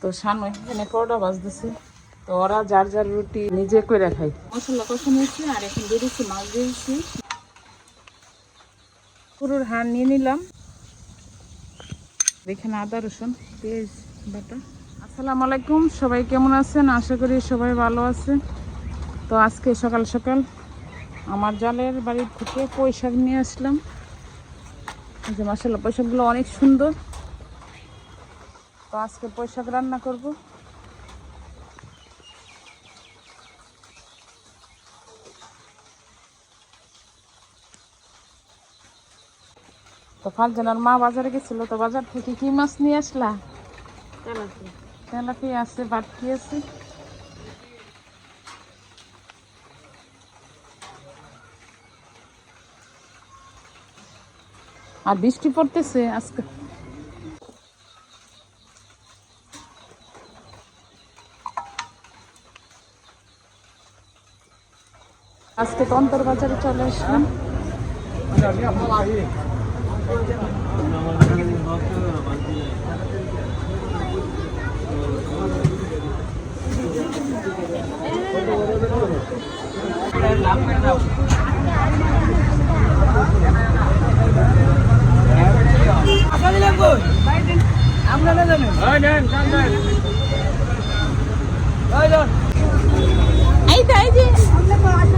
তো সামনে এখানে পরোটা বাজতেছে তো ওরা যার যার রুটি নিজে করে খায়। মশলা কষা নিয়েছি আর এখন দিয়ে দিচ্ছি মাছ দিয়েছি। পুরুর হাড় নিয়ে নিলাম। এখানে আদা, রসুন, পেঁয়াজ, বাটা। আসসালামু আলাইকুম, সবাই কেমন আছেন? আশা করি সবাই ভালো আছে তো আজকে সকাল সকাল আমার জালের বাড়ি থেকে শাক নিয়ে আসলাম। যে পুঁই শাকগুলো অনেক সুন্দর। তো আজকে পুঁই শাক রান্না করব। তো ফারজানার মা বাজারে গেছিল তো বাজার থেকে কি মাছ নিয়ে আসলা? তেলাপি আছে বাটকি আছে। আর বৃষ্টি পড়তেছে আজকে। আজকে তন্তর বাজারে চলে আসলাম। এই তো এই যে। এই তো নিয়ে আসলাম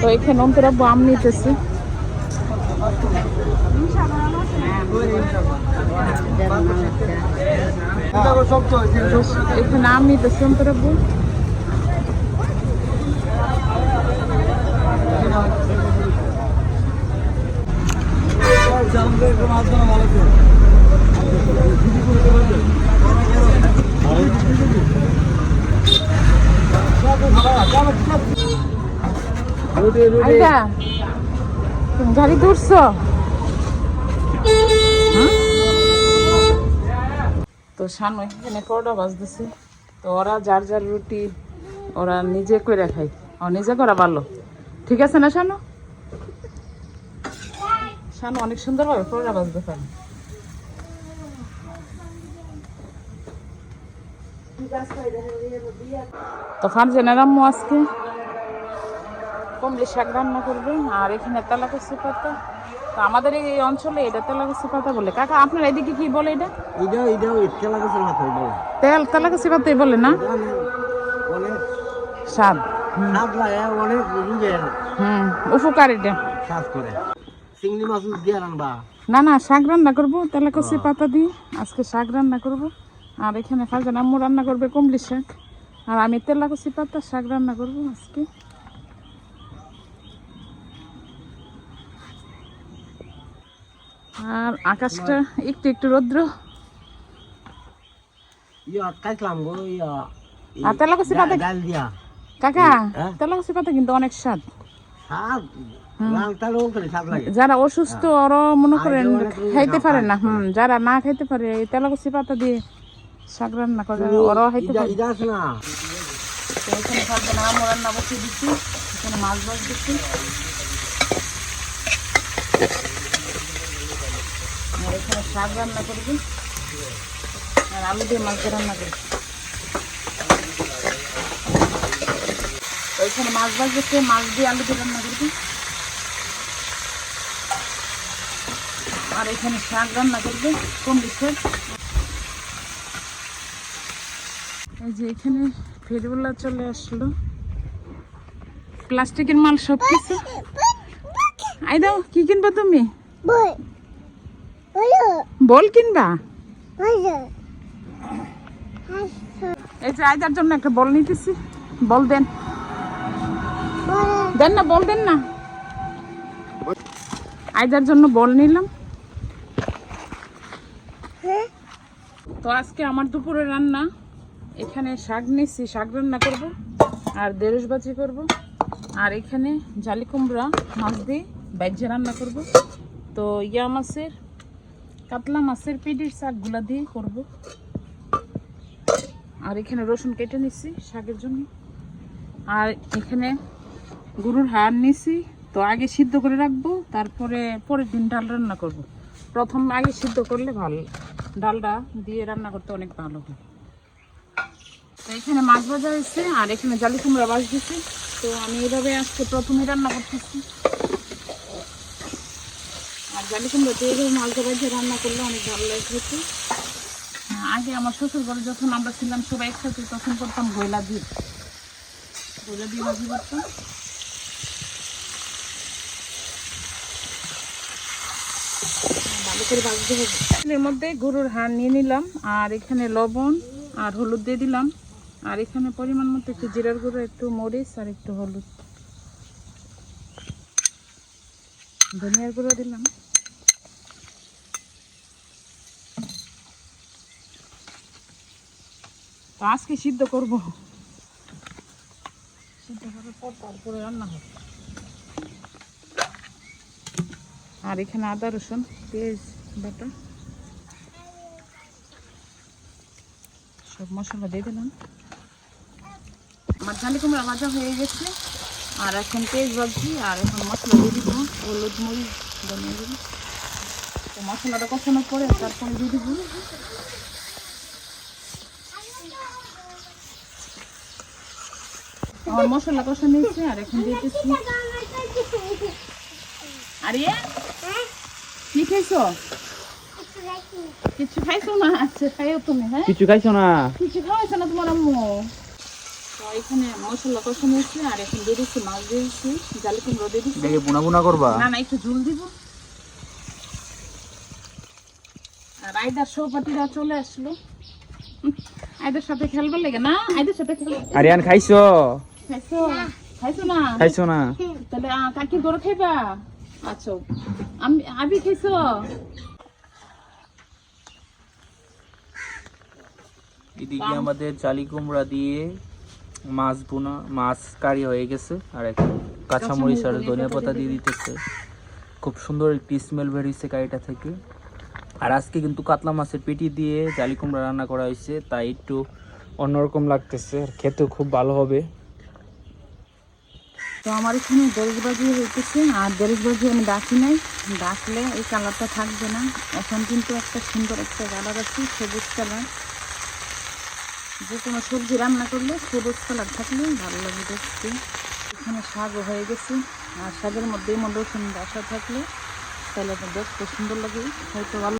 তো এখানে অন্তরা আম নিতেছি। এখানে আম নিতেছি অন্তরা বউ আইডা তুমি গাড়ি দৌড়ছ তো সামনে এখানে পরোটা বাজতেছে তো ওরা যার যার রুটি ওরা নিজে করে খায়। ও নিজে করা ভালো। ঠিক আছে না শানু শানু অনেক সুন্দরভাবে পরোটা বাজতে পারে। তো ফারজানের আম্মু আজকে কমলি শাক রান্না করবে আর এখানে তেলাকুচি পাতা তো আমাদের এই অঞ্চলে এটা তেলাকুচি পাতা বলে। কাকা আপনার এদিকে কি বলে এটা? এটা এটা না খাই বলে। তেল তেলাকুচি পাতাই বলে না? অনেক স্বাদ। স্বাদ লাগে অনেক রুগে হুম উপকার এটা। শ্বাস করে। চিংড়ি মাছ দিয়ে রানবা না না শাক রান্না করব তেলাকুচি পাতা দিয়ে। আজকে শাক রান্না করব। আর এখানে ফারজান আম্মু রান্না করবে কমলি শাক। আর আমি তেলাকুচি পাতা শাক রান্না করব আজকে। আর আকাশটা একটু একটু রৌদ্র। আর পাতা কাকা হ্যাঁ? পাতা কিন্তু অনেক স্বাদ। তাল যারা অসুস্থ ওরা মনে করেন খাইতে পারে না হুম যারা না খাইতে পারে তেলাকুচি পাতা দিয়ে শাক রান্না করে ওরাও খাইতে পারে। এখানে থাকবে না আমি রান্না বসিয়ে দিচ্ছি এখানে মাছ দিচ্ছি। আর এখানে শাক রান্না করবি আর আলু দিয়ে দিয়ে রান্না করবি তো এখানে মাছ বাছ দিচ্ছে মাছ দিয়ে আলু দিয়ে রান্না করবি আর এখানে শাক রান্না করবে। কোন শাক এই যে এখানে ফেরিওয়ালা চলে আসলো। প্লাস্টিকের মাল সব কিছু আই দাও, কি কিনবা তুমি? বল কিনবা। এই যে জন্য একটা বল নিতেছি। বল দেন। দেন না, বল দেন না। আইদার জন্য বল নিলাম। তো আজকে আমার দুপুরে রান্না। এখানে শাক নিচ্ছি শাক রান্না করব, আর দেরস ভাজি করব, আর এখানে জালি কুমড়া, মাছ দিয়ে ভেজে রান্না করব। তো ইয়া মাছের কাতলা মাছের পিডির শাকগুলা দিয়ে করব। আর এখানে রসুন কেটে নিচ্ছি শাকের জন্য। আর এখানে গরুর হাড় নিছি, তো আগে সিদ্ধ করে রাখব, তারপরে পরের দিন ডাল রান্না করব। প্রথম আগে সিদ্ধ করলে ভালো, ডালটা দিয়ে রান্না করতে অনেক ভালো হয়। তো এখানে মাছ ভাজা হয়েছে, আর এখানে জালি কুমড়া বাজ দিছি তো আমি এইভাবে আজকে প্রথমে রান্না করতেছি। জালি কুমড়া দিয়ে এইভাবে মাছ রান্না করলে অনেক ভালো লাগে খেতে। আগে আমার শ্বশুর ঘরে যখন আমরা ছিলাম, সবাই একসাথে তখন করতাম গয়লা দিয়ে গয়লা দিয়ে ভাজি করতাম। ভালো করে এর মধ্যে গরুর হাড় নিয়ে নিলাম, আর এখানে লবণ আর হলুদ দিয়ে দিলাম। আর এখানে পরিমাণ মতো একটু জিরার গুঁড়ো, একটু মরিচ আর একটু হলুদ। ধনিয়ার গুঁড়ো দিলাম। তো আজকে সিদ্ধ করব। সিদ্ধ করার পর তারপরে রান্না আর এখানে আদা, রসুন, পেঁয়াজ, বাটা সব মশলা দিয়ে দিলাম। আমার জালি কুমড়া ভাজা হয়ে গেছে। আর এখন পেঁয়াজ ভাজছি, আর এখন মশলা দিয়ে দিব। হলুদ মরিচ, ধনিয়া দিব তো মশলাটা কষানোর পরে তারপরে দিয়ে দিব। আমার মশলা কষানো হয়েছে আর এখন আরে কি খাইছো? কিছু খাইছো না? আচ্ছা খাইও তুমি হ্যাঁ? কিছু খাইছো না? কিছু খাওয়াইছে না তোমার আম্মু? এখানে মশলা কষানো হচ্ছে আর এখন দিয়ে দিচ্ছি মাছ দিয়ে দিচ্ছি জালি কুমড়ো দিয়ে দিচ্ছি। দেখে বুনা বুনা করবা? না না একটু ঝুল দিব। আর আইদার সৌপাটিরা চলে আসলো। আইদার সাথে খেলবার লেগে না আইদার সাথে খেলবে আরিয়ান খাইছো? খাইছো? না খাইছো না। তাহলে কাকির গরু খাইবা? আচ্ছা আমি আবি খাইছো। এদিকে আমাদের চালি কুমড়া দিয়ে মাছ বোনা মাছ কারি হয়ে গেছে আর এখন কাঁচামরিচ আর ধনিয়া পাতা দিয়ে দিতেছে। খুব সুন্দর একটি স্মেল বেরিয়েছে কারিটা থেকে। আর আজকে কিন্তু কাতলা মাছের পেটি দিয়ে জালি কুমড়া রান্না করা হয়েছে তাই একটু অন্যরকম লাগতেছে আর খেতেও খুব ভালো হবে। তো আমার এখানে দেড়শবাজি হইতেছে, আর দেড়শবাজি আমি ডাকি নাই। ডাকলে এই কালারটা থাকবে না। এখন কিন্তু একটা সুন্দর একটা কালার আছে, সবুজ কালার। যে কোনো সবজি রান্না করলে সবুজ কালার থাকলে ভালো লাগে দেখতে। এখানে শাকও হয়ে গেছে, আর শাকের মধ্যে মধ্যে রসুন বাসা থাকলে তাহলে দেখতে সুন্দর লাগে, হয়তো ভালো